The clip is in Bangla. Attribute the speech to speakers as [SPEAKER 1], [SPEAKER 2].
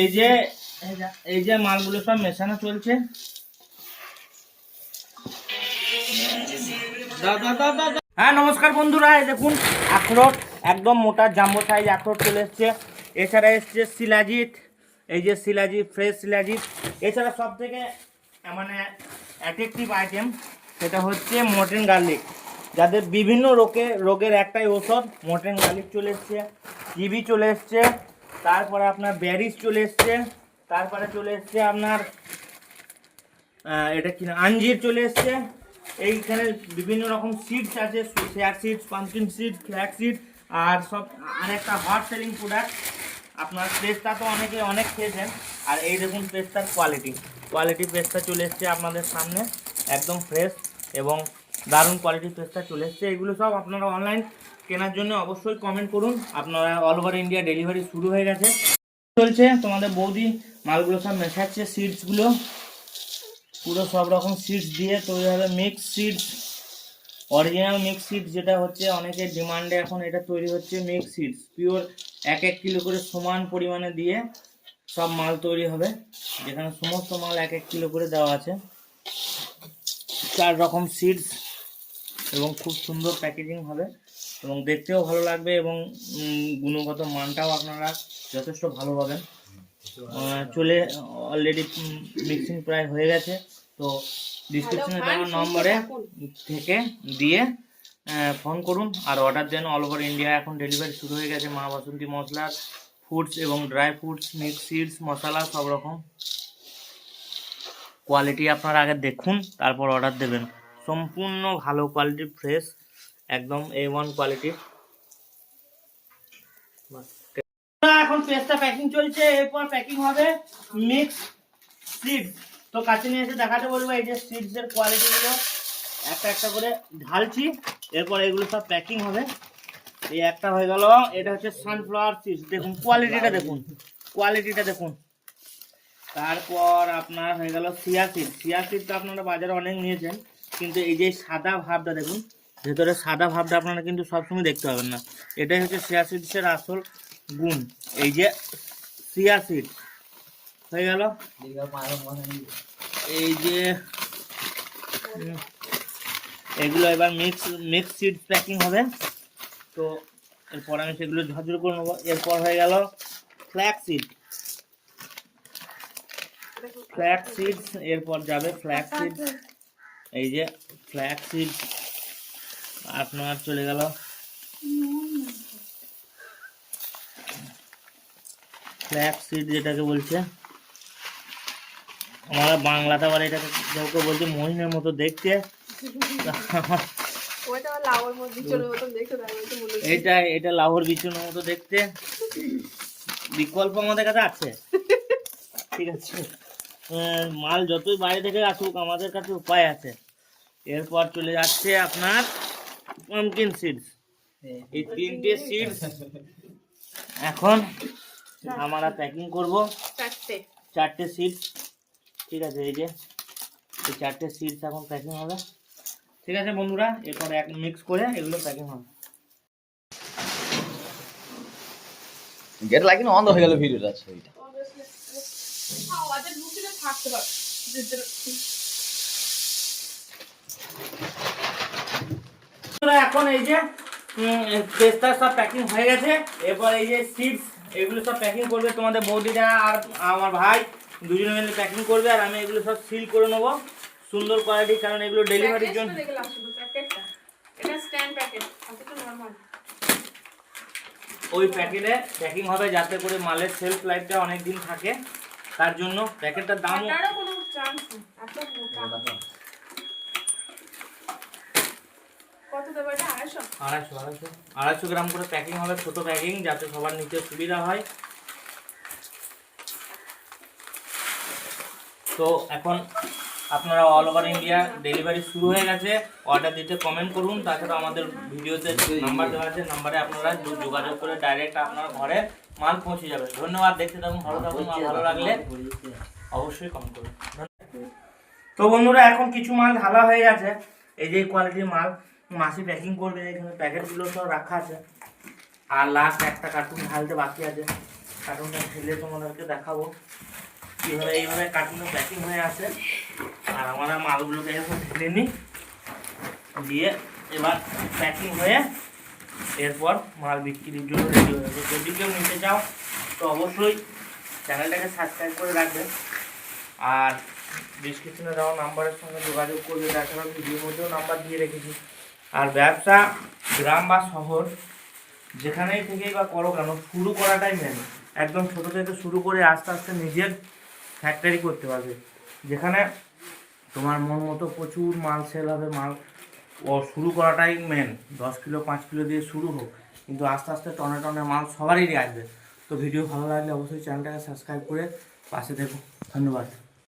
[SPEAKER 1] এই যে এই যে মালগুলো সব মেশানো চলছে। হ্যাঁ নমস্কার বন্ধুরা, এই দেখুন, আখরোট, একদম মোটা জাম্বো সাইজ আখরোট চলে এসছে। এছাড়া এসছে শিলাজিৎ, এই যে শিলাজিৎ ফ্রেশ শিলাজিৎ। এছাড়া সব থেকে মানে অ্যাট্রাকটিভ আইটেম সেটা হচ্ছে মটন গার্লিক যাদের বিভিন্ন রোগে, রোগের একটাই ঔষধ, মটন গার্লিক চলে এসছে টিবি চলে এসছে। তারপরে আপনার ব্যারিস চলে এসছে, তারপরে চলে এসছে আপনার এটা কি না, আঞ্জির চলে এসছে। এইখানে বিভিন্ন রকম সিডস আছে share seeds pumpkin seed flax seed আর সব, আর একটা হট সেলিং প্রোডাক্ট আপনার পেস্তা তো অনেকে, অনেক খেয়েছেন। আর এই দেখুন পেস্তার কোয়ালিটি কোয়ালিটি পেস্তা চলে এসছে আপনাদের সামনে, একদম ফ্রেশ এবং দারুণ কোয়ালিটির পেস্তা চলে এসছে। এগুলো সব আপনারা অনলাইন কেনার জন্য অবশ্যই কমেন্ট করুন। আপনারা অল ওভার ইন্ডিয়া ডেলিভারি শুরু হয়ে গেছে। চলছে, তোমাদের বৌদি মালগুলো সব মেশাচ্ছে সিডসগুলো পুরো সব রকম সিডস দিয়ে তৈরি হবে। Mix seeds original mix seeds যেটা হচ্ছে অনেকের ডিমান্ডে এখন এটা তৈরি হচ্ছে মিক্স সিডস পিওর এক এক কিলো করে সমান পরিমাণে দিয়ে সব মাল তৈরি হবে। যেখানে সমস্ত মাল এক এক কিলো করে দেওয়া আছে। চার রকম সিডস এবং খুব সুন্দর প্যাকেজিং হবে এবং দেখতেও ভালো লাগবে এবং গুণগত মানটাও আপনারা যথেষ্ট ভালো পাবেন। চলে অলরেডি মিক্সিং প্রায় হয়ে গেছে। তো ডিসক্রিপশনে দেওয়া নম্বরে থেকে দিয়ে ফোন করুন। আর অর্ডার দেন অল ওভার ইন্ডিয়া এখন ডেলিভারি শুরু হয়ে গেছে। মা বাসন্তী মশলা ফুডস এবং ড্রাই ফ্রুটস মিক্স সিডস মশলা সব রকম। কোয়ালিটি আপনারা আগে দেখুন তারপর অর্ডার দেবেন। সম্পূর্ণ ভালো কোয়ালিটির ফ্রেশ একদম এ ওয়ান কোয়ালিটির এখন পেস্টটা প্যাকিং চলছে, এরপর প্যাকিং হবে মিক্স সিডস তো কাছে নিয়ে এসে দেখাতে বলব এই যে সিডস এর কোয়ালিটি গুলো। একটা একটা করে ঢালছি, এরপর এগুলো সব প্যাকিং হবে। এই একটা হয়ে গেল, এটা হচ্ছে সানফ্লাওয়ার সিডস দেখুন কোয়ালিটিটা দেখুন কোয়ালিটিটা দেখুন। তারপর আপনার হয়ে গেল সিয়া সিড সিয়া সিড আপনারা বাজারে অনেক নিয়েছেন। কিন্তু এই যে সাদা ভাবটা দেখুন, ভেতরে সাদা ভাবটা আপনারা কিন্তু সবসময় দেখতে পাবেন না। এটাই হচ্ছে সিয়া সিডসের আসল গুণ। এই যে সিয়া সিড হয়ে গেল? এই যে এগুলো এবার মিক্স মিক্স সিড প্যাকিং হবে। তো এরপর আমি সেগুলো ঝরঝর করে নেব। এরপর হয়ে গেল ফ্ল্যাক সিড ফ্ল্যাক সিড এরপর যাবে ফ্ল্যাক সিড এই যে ফ্ল্যাক সিড আপনার চলে গেল। ফ্ল্যাক সিড যেটাকে বলছে আমরা বাংলাতে আবার এটাকে কেউ কেউ বলছে মহিনের মতো দেখতে। এটা এটা লাহোর বিচুনের মতো দেখতে। বিকল্প আমাদের কাছে আছে। ঠিক আছে? মাল যতই বাইরে থেকে আসুক আমাদের কাছে উপায় আছে। এরপর চলে যাচ্ছে আপনার পামকিন সিডস এই তিনটে সিডস এখন আমরা প্যাকিং করব।
[SPEAKER 2] চারটে।
[SPEAKER 1] চারটে সিডস ঠিক আছে এই যে এই চারটে সিডস এখন প্যাকিং হবে। ঠিক আছে বন্ধুরা এরপর এক মিক্স করে এগুলো প্যাকিং হবে।
[SPEAKER 3] গেট লাগিয়ে অন্ধ হয়ে গেল ভিডিওটা আছে ওইটা
[SPEAKER 2] আওয়াজে ঢুকিলে থাকতে পারবে
[SPEAKER 1] এখন এই যে পেস্তার সব প্যাকিং হয়ে গেছে। এরপর এই যে সিডস এগুলো সব প্যাকিং করবে তোমাদের বৌদিরা আর আমার ভাই। দুজনে মিলে প্যাকিং করবে আর আমি এগুলো সব সিল করে নেব। সুন্দর কোয়ালিটি কারণ এগুলো ডেলিভারির জন্য। ওই প্যাকেটে প্যাকিং হবে যাতে করে মালের সেলফ লাইফটা অনেক দিন থাকে। তার জন্য প্যাকেটটার দাম
[SPEAKER 2] আটারও কোনো চান্স নেই। কত দেবো এটা? আড়াইশো?
[SPEAKER 1] আড়াইশো আড়াইশো। আড়াইশো গ্রাম করে প্যাকিং হবে ছোট প্যাকিং যাতে সবার নিতে সুবিধা হয়। তো এখন আপনারা অল ওভার ইন্ডিয়া ডেলিভারি শুরু হয়ে গেছে। অর্ডার দিতে কমেন্ট করুন, তাছাড়া আমাদের ভিডিওতে নাম্বার দেওয়া আছে নাম্বারে আপনারা যোগাযোগ করে ডাইরেক্ট আপনার ঘরে মাল পৌঁছে যাবে। ধন্যবাদ, দেখতে থাকুন, ভালো থাকুন ভালো লাগলে অবশ্যই কমেন্ট করুন। তো বন্ধুরা, এখন কিছু মাল ঢালা হয়ে গেছে। এই যে কোয়ালিটির মাল, মাসি প্যাকিং করবে, এখানে প্যাকেটগুলো সব রাখা আছে। আর লাস্ট একটা কার্টুন ঢালতে বাকি আছে। কার্টুনটা ঢেলে তোমাদেরকে দেখাবো। কীভাবে এইভাবে কার্টুনে প্যাকিং হয়ে আছে। আর আমরা মালগুলোকে এরকম ঢেলে নিই। দিয়ে এবার প্যাকিং হয়ে এরপর মাল বিক্রির জন্য রেডি হয়ে যাবে। যদি কেউ নিতে চাও, তো অবশ্যই চ্যানেলটাকে সাবস্ক্রাইব করে রাখবে। আর ডিসক্রিপশনে দেওয়া নাম্বারের সঙ্গে যোগাযোগ করবে, তাছাড়া ভিডিওর মধ্যেও নাম্বার দিয়ে রেখেছি। আর ব্যবসা, গ্রাম বা শহর, যেখানেই থেকেই বা করো কেন, শুরু করাটাই মেন একদম ছোটো থেকে শুরু করে আস্তে আস্তে নিজের ফ্যাক্টরি করতে পারবে। যেখানে তোমার মন মতো প্রচুর মাল সেল হবে, মাল ও শুরু করাটাই মেন দশ কিলো, পাঁচ কিলো দিয়ে শুরু হোক, কিন্তু আস্তে আস্তে টনে টনে মাল সবারই আসবে। তো ভিডিও ভালো লাগলে অবশ্যই চ্যানেলটাকে সাবস্ক্রাইব করে পাশে দেখো ধন্যবাদ।